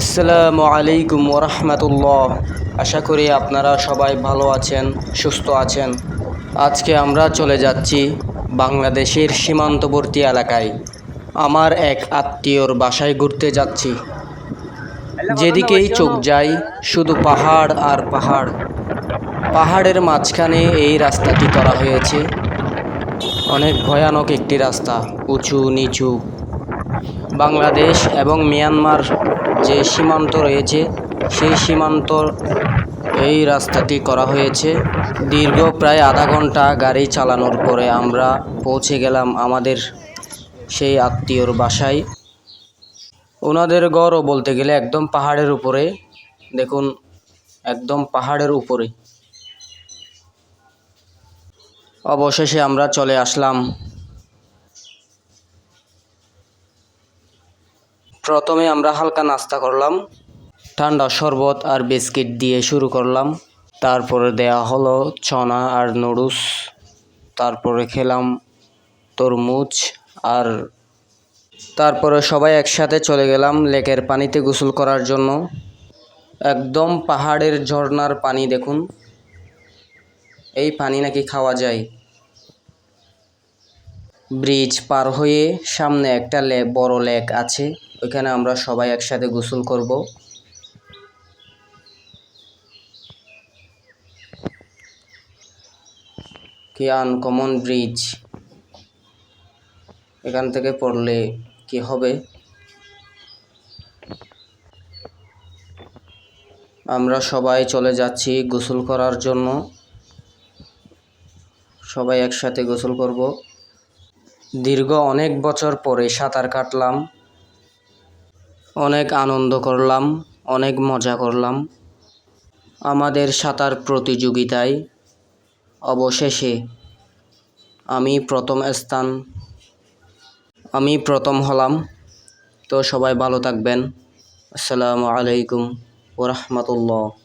আসসালামু আলাইকুম ওরহমতুল্লাহ। আশা করি আপনারা সবাই ভালো আছেন, সুস্থ আছেন। আজকে আমরা চলে যাচ্ছি বাংলাদেশের সীমান্তবর্তী এলাকায়। আমার এক আত্মীয়র বাসায় ঘুরতে যাচ্ছি। যেদিকেই চোখ যায়, শুধু পাহাড় আর পাহাড়। পাহাড়ের মাঝখানে এই রাস্তাটি করা হয়েছে। অনেক ভয়ানক একটি রাস্তা উঁচু নিচু বাংলাদেশ এবং মিয়ানমার যে সীমান্ত রয়েছে, সেই সীমান্ত এই রাস্তাটি করা হয়েছে। দীর্ঘ প্রায় আধা ঘণ্টা গাড়ি চালানোর পরে আমরা পৌঁছে গেলাম আমাদের সেই আত্মীয়র বাসায়। ওনাদের গড়ও বলতে গেলে একদম পাহাড়ের উপরে। দেখুন, একদম পাহাড়ের উপরে। অবশেষে আমরা চলে আসলাম প্রথমে আমরা হালকা নাস্তা করলাম, ঠান্ডা শরবত আর বিস্কিট দিয়ে শুরু করলাম। তারপরে দেয়া হলো চনা আর নুডলস। তারপরে খেলাম তরমুজ আর তারপরে সবাই একসাথে চলে গেলাম লেকের পানিতে গোসল করার জন্য। একদম পাহাড়ের ঝর্ণার পানি, দেখুন। এই পানি নাকি খাওয়া যায়। ব্রিজ পার হয়ে সামনে একটা লে, বড় লেক আছে। ওইখানে আমরা সবাই একসাথে গোসল করব। কি আনকমন ব্রিজ। এখান থেকে পড়লে কি হবে? আমরা সবাই চলে যাচ্ছি গোসল করার জন্য। সবাই একসাথে গোসল করব। দীর্ঘ অনেক বছর পরে সাঁতার কাটলাম। অনেক আনন্দ করলাম, অনেক মজা করলাম। আমাদের সাঁতার প্রতিযোগিতায় অবশেষে আমি প্রথম স্থান, আমি প্রথম হলাম। তো সবাই ভালো থাকবেন। আসসালামু আলাইকুম ওরহমতুল্লাহ